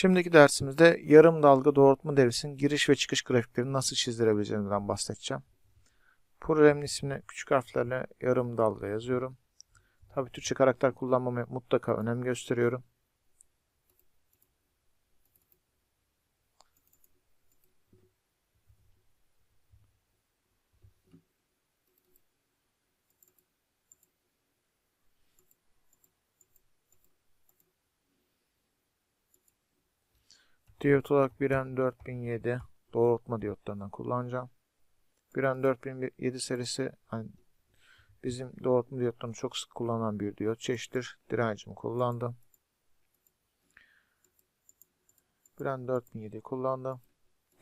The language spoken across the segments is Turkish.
Şimdiki dersimizde yarım dalga doğrultma devresinin giriş ve çıkış grafiklerini nasıl çizdirebileceğimizden bahsedeceğim. Programın ismini küçük harflerle yarım dalga yazıyorum. Tabi Türkçe karakter kullanmamaya mutlaka önem gösteriyorum. Diyot olarak 1N4007 doğrultma diyotlarından kullanacağım. 1N4007 serisi hani bizim doğrultma diyotlarını çok sık kullanılan bir diyot çeşittir. Direncimi kullandım. 1N4007 kullandım.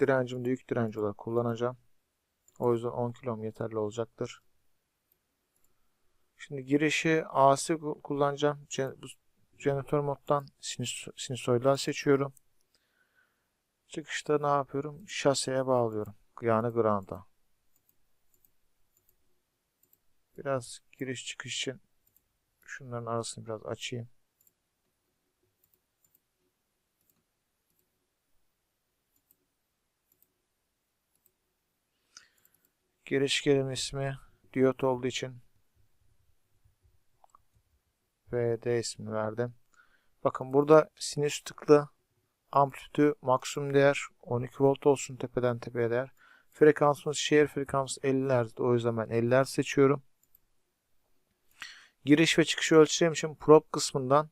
Direncimi de yük direnci olarak kullanacağım. O yüzden 10 kilo yeterli olacaktır. Şimdi girişi AC kullanacağım. Jeneratör moddan sinüs, sinüsoidal seçiyorum. Çıkışta ne yapıyorum? Şaseye bağlıyorum. Yani ground'a. Biraz giriş çıkış için şunların arasını biraz açayım. Giriş kelime ismi diyot olduğu için VD ismi verdim. Bakın burada sinüs tıklı amplitü maksimum değer 12 volt olsun tepeden tepeye değer. Frekansımız şehir frekansı 50 Hz. O yüzden ben 50 Hz seçiyorum. Giriş ve çıkışı ölçeceğim için probe kısmından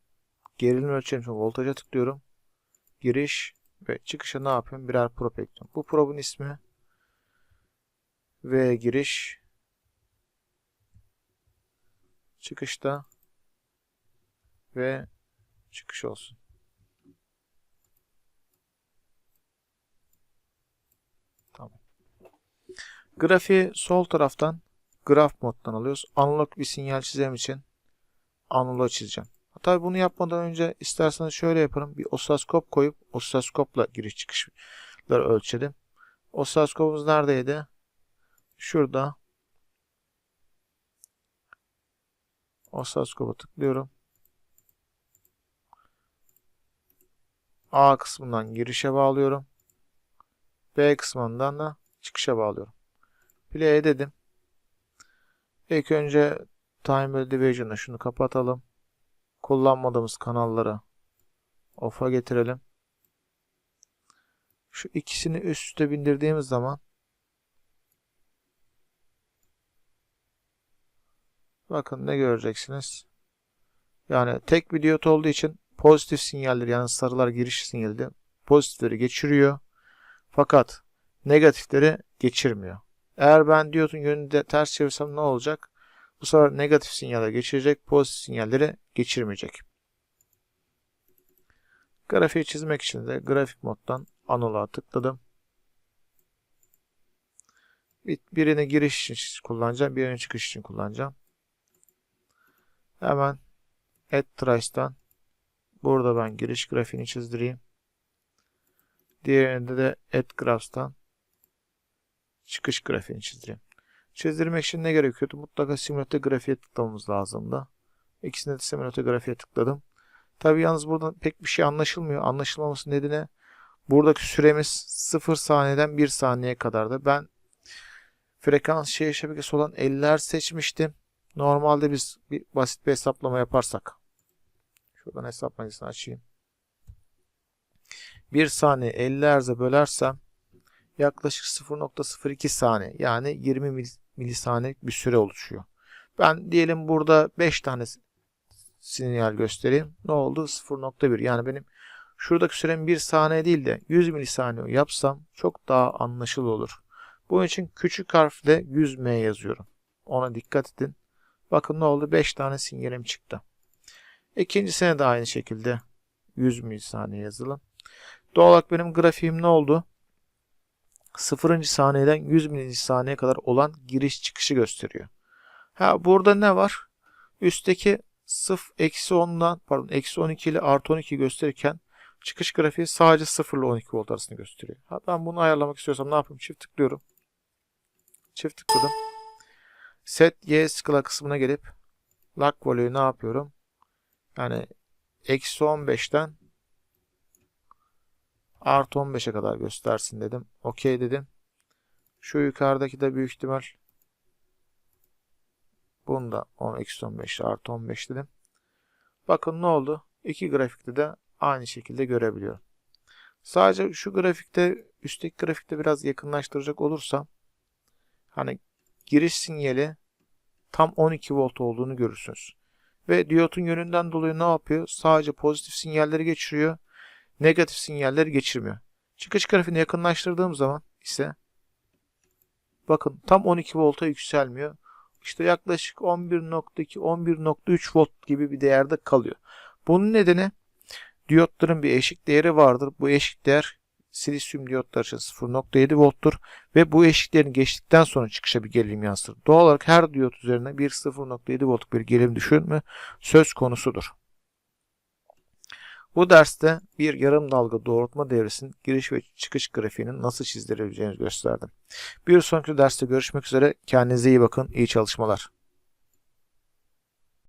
gerilim ölçeceğim için voltaja tıklıyorum. Giriş ve çıkışa ne yapıyorum? Birer probe ekliyorum. Bu probe'un ismi ve giriş çıkışta ve çıkış olsun. Grafiği sol taraftan graf moddan alıyoruz. Analog bir sinyal çizem için analog çizeceğim. Tabi bunu yapmadan önce isterseniz şöyle yaparım. Bir osiloskop koyup osiloskopla giriş çıkışları ölçelim. Osiloskopumuz neredeydi? Şurada. Osiloskopa tıklıyorum. A kısmından girişe bağlıyorum. B kısmından da çıkışa bağlıyorum. Play dedim. İlk önce Timer Division'ı şunu kapatalım. Kullanmadığımız kanalları off'a getirelim. Şu ikisini üst üste bindirdiğimiz zaman bakın ne göreceksiniz. Yani tek bir diyot olduğu için pozitif sinyalleri yani sarılar giriş sinyali pozitifleri geçiriyor. Fakat negatifleri geçirmiyor. Eğer ben diyotun yönünü de ters çevirsem ne olacak? Bu sefer negatif sinyaller geçirecek, pozitif sinyalleri geçirmeyecek. Grafiği çizmek için de grafik moddan analoğa tıkladım. Birini giriş için kullanacağım, birini çıkış için kullanacağım. Hemen Add Trace'dan burada ben giriş grafiğini çizdireyim. Diğerinde de Add Graphs'tan çıkış grafiğini çizdireyim. Çizdirmek için ne gerekiyordu? Mutlaka simülatör grafiğe tıklamamız lazımdı. İkisinde de simülatör grafiğe tıkladım. Tabi yalnız burada pek bir şey anlaşılmıyor. Anlaşılmaması nedeni buradaki süremiz 0 saniyeden 1 saniye kadardı. Ben frekans şehir şebekesi olan 50'ler seçmiştim. Normalde biz bir basit bir hesaplama yaparsak şuradan hesap makinesini açayım. 1 saniye 50 Hz'e bölersem yaklaşık 0.02 saniye yani 20 milisaniyelik bir süre oluşuyor. Ben diyelim burada 5 tane sinyal göstereyim. Ne oldu? 0.1 yani benim şuradaki sürem 1 saniye değil de 100 milisaniye yapsam çok daha anlaşılır olur. Bunun için küçük harfle 100M yazıyorum. Ona dikkat edin. Bakın ne oldu? 5 tane sinyalim çıktı. İkincisine de aynı şekilde 100 milisaniye yazalım. Doğal olarak benim grafiğim ne oldu? 0. saniyeden 100 milisaniyeye kadar olan giriş çıkışı gösteriyor. Ha burada ne var? Üstteki 0 eksi 10'dan pardon eksi 12 ile artı 12 gösterirken çıkış grafiği sadece 0 ile 12 volt arasında gösteriyor. Ha, ben bunu ayarlamak istiyorsam ne yapayım? Çift tıklıyorum. Çift tıkladım. Set Y skala kısmına gelip lock value'yu ne yapıyorum? Yani eksi 15'ten Artı 15'e kadar göstersin dedim. Okey dedim. Şu yukarıdaki de büyük ihtimal bunu da 10 eksi 15 artı 15 dedim. Bakın ne oldu? İki grafikte de aynı şekilde görebiliyorum. Sadece şu grafikte üstteki grafikte biraz yakınlaştıracak olursam hani giriş sinyali tam 12 volt olduğunu görürsünüz. Ve diyotun yönünden dolayı ne yapıyor? Sadece pozitif sinyalleri geçiriyor. Negatif sinyalleri geçirmiyor. Çıkış grafiğini yakınlaştırdığım zaman ise bakın tam 12 volta yükselmiyor. İşte yaklaşık 11.2 11.3 volt gibi bir değerde kalıyor. Bunun nedeni diyotların bir eşik değeri vardır. Bu eşik değer silisyum diyotlar için 0.7 volttur ve bu eşiklerini geçtikten sonra çıkışa bir gerilim yansır. Doğal olarak her diyot üzerine bir 0.7 voltluk bir gerilim düşürme söz konusudur. Bu derste bir yarım dalga doğrultma devresinin giriş ve çıkış grafiğinin nasıl çizdirebileceğini gösterdim. Bir sonraki derste görüşmek üzere. Kendinize iyi bakın. İyi çalışmalar.